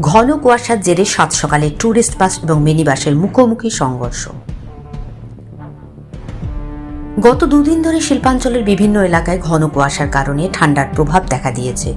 ঘন কুয়াশার জেরে সাত সকালে ট্যুরিস্ট বাস এবং মিনি বাসের মুখোমুখি সংঘর্ষ। গত দুদিন ধরে শিল্পাঞ্চলের বিভিন্ন এলাকায় ঘন কুয়াশার কারণে ঠান্ডার প্রভাব দেখা দিয়েছে।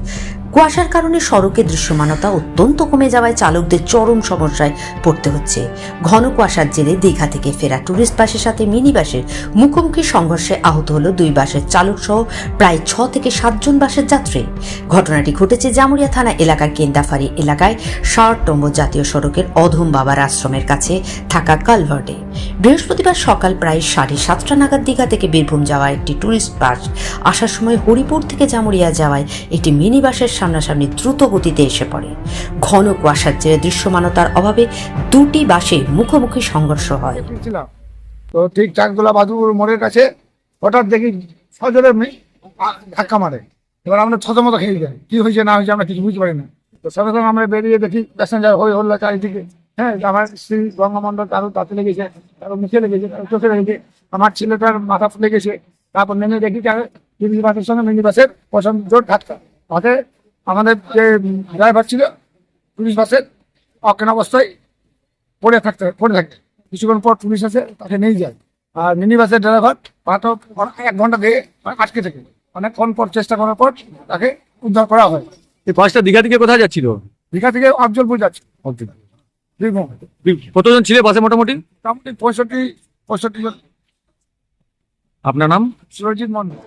কুয়াশার কারণে সড়কে দৃশ্যমানতা অত্যন্ত কমে যাওয়ায় চালকদের চরম সমস্যায় পড়তে হচ্ছে। ঘন কুয়াশার জেরে দীঘা থেকে ফেরা ট্যুরিস্ট বাসের সাথে মিনি বাসের মুখোমুখি সংঘর্ষে আহত হলো দুই বাসের চালক সহ প্রায় ছ থেকে সাতজন বাসের যাত্রী। ঘটনাটি ঘটেছে জামুরিয়া থানা এলাকার কেন্দাফারি এলাকায় ষাটতম জাতীয় সড়কের অধম বাবার আশ্রমের কাছে থাকা কালভার্টে। বৃহস্পতিবার সকাল প্রায় সাড়ে সাতটা নাগাদ দীঘা থেকে বীরভূম যাওয়া একটি ট্যুরিস্ট বাস আসার সময় হরিপুর থেকে জামুরিয়া যাওয়ায় একটি মিনি বাসের সামনাসামনি দ্রুত গতিতে এসে পড়ে। ঘন কুয়াশার জেরে দৃশ্যমানতার অভাবে দুটি বাসে মুখোমুখি সংঘর্ষ হয়। তো ঠিক চাকদোলা বাদুর মোড়ের কাছে হঠাৎ দেখি সজোরে ধাক্কা মারে। এবার আমরা ছতমতো খেয়ে যাই। কি হয়েছে, না হয়েছে, আমরা কিছু বুঝতে পারি না। তো সঙ্গে সঙ্গে আমরা বেরিয়ে দেখি প্যাসেঞ্জার হয়ে হল্লা চারিদিকে। হ্যাঁ আমার স্ত্রী গঙ্গামণ্ডল কারও তাতে লেগেছে, কারও মুখে লেগেছে, কারও চোখে লেগেছে, আমার ছেলেটার মাথা ফুলে গেছে। তারপর নেমে দেখি মিনি বাসের সঙ্গে মিনি বাসের প্রচণ্ড জোর ধাক্কা। তাতে আমাদের যে ড্রাইভার ছিল পুলিশ বাসের অজ্ঞান অবস্থায় পড়ে থাকতে পড়ে থাকে। কিছুক্ষণ পর পুলিশ আসে তাকে নিয়ে যায়। আর মিনি বাসের ড্রাইভার মাত্র এক ঘণ্টা দিয়ে আটকে থাকে। অনেকক্ষণ পর চেষ্টা করার পর তাকে উদ্ধার করা হয়। এই বাসটা দীঘা থেকে কোথায় যাচ্ছিল? দীঘা থেকে অফজলপুর যাচ্ছে বীরভূম। কতজন ছিলে বাসে মোটামুটি? মোটামুটি পঁয়ষট্টি পঁয়ষট্টি জন। আপনার নাম? সুরজিৎ মন্ডল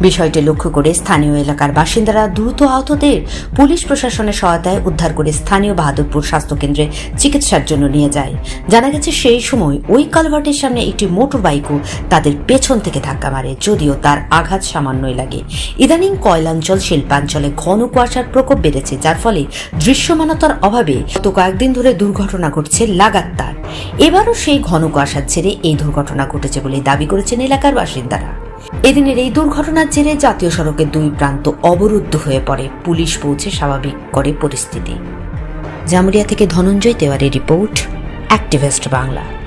বিষয়টি লক্ষ্য করে স্থানীয় এলাকার বাসিন্দারা দ্রুত আহতদের পুলিশ প্রশাসনের সহায়তায় উদ্ধার করে স্থানীয় বাহাদুরপুর স্বাস্থ্যকেন্দ্রে চিকিৎসার জন্য নিয়ে যায়। জানা গেছে সেই সময় ওই কালভার্টের সামনে একটি মোটর বাইকও তাদের পেছন থেকে ধাক্কা মারে, যদিও তার আঘাত সামান্যই লাগে। ইদানিং কয়লাঞ্চল, শিল্পাঞ্চলে ঘন কুয়াশার প্রকোপ বেড়েছে, যার ফলে দৃশ্যমানতার অভাবে গত কয়েকদিন ধরে দুর্ঘটনা ঘটছে লাগাতার। এবারও সেই ঘন কুয়াশার ছেড়ে এই দুর্ঘটনা ঘটেছে বলে দাবি করেছেন এলাকার বাসিন্দারা। এদিনের এই দুর্ঘটনার জেরে জাতীয় সড়কের দুই প্রান্ত অবরুদ্ধ হয়ে পড়ে। পুলিশ পৌঁছে স্বাভাবিক করে পরিস্থিতি। জামুরিয়া থেকে ধনঞ্জয় তেওয়ারি রিপোর্ট, অ্যাক্টিভেস্ট বাংলা।